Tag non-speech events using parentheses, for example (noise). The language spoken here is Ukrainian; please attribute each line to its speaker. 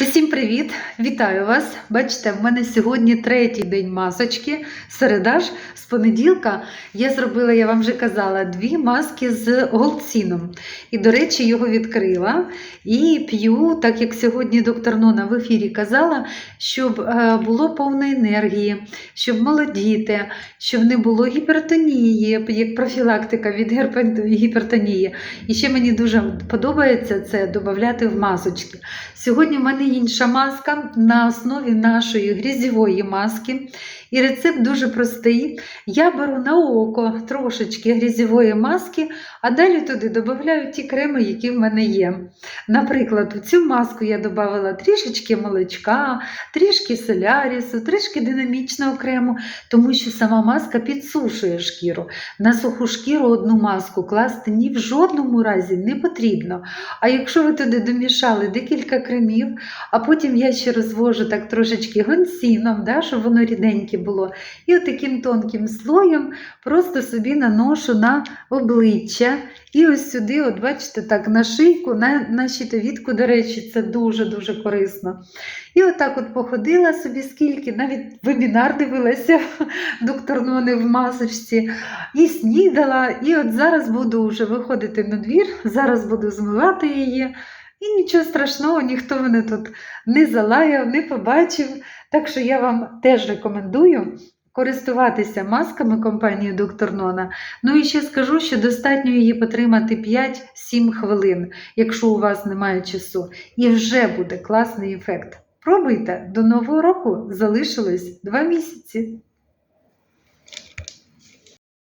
Speaker 1: Усім привіт! Вітаю вас! Бачите, в мене сьогодні третій день масочки. Середа ж з понеділка я зробила, я вам вже казала, дві маски з голцином. І, до речі, його відкрила і п'ю, так як сьогодні доктор Нона в ефірі казала, щоб е, було повно енергії, щоб молодіти, щоб не було гіпертонії, як профілактика від гіпертонії. І ще мені дуже подобається це додати в масочки. Сьогодні в мене інша маска на основі нашої грязьової маски. І рецепт дуже простий. Я беру на око трошечки грязьової маски, а далі туди додаю ті креми, які в мене є. Наприклад, у цю маску я додала трішечки молочка, трішки солярісу, трішки динамічного крему, тому що сама маска підсушує шкіру. На суху шкіру одну маску класти ні в жодному разі не потрібно. А якщо ви туди домішали декілька кремів, а потім я ще розвожу так трошечки гонсіном, да, щоб воно ріденьке було, і отаким тонким слоєм просто собі наношу на обличчя. І ось сюди, от бачите, так, на шийку, на, на щитовідку, до речі, це дуже-дуже корисно. І отак от походила собі скільки, навіть вебінар дивилася (laughs) доктор в масочці, і снідала. І от зараз буду вже виходити на двір, зараз буду змивати її. І нічого страшного, ніхто мене тут не залаяв, не побачив. Так що я вам теж рекомендую користуватися масками компанії Доктор Нона. Ну і ще скажу, що достатньо її потримати 5-7 хвилин, якщо у вас немає часу, і вже буде класний ефект. Пробуйте, до нового року залишилось 2 місяці.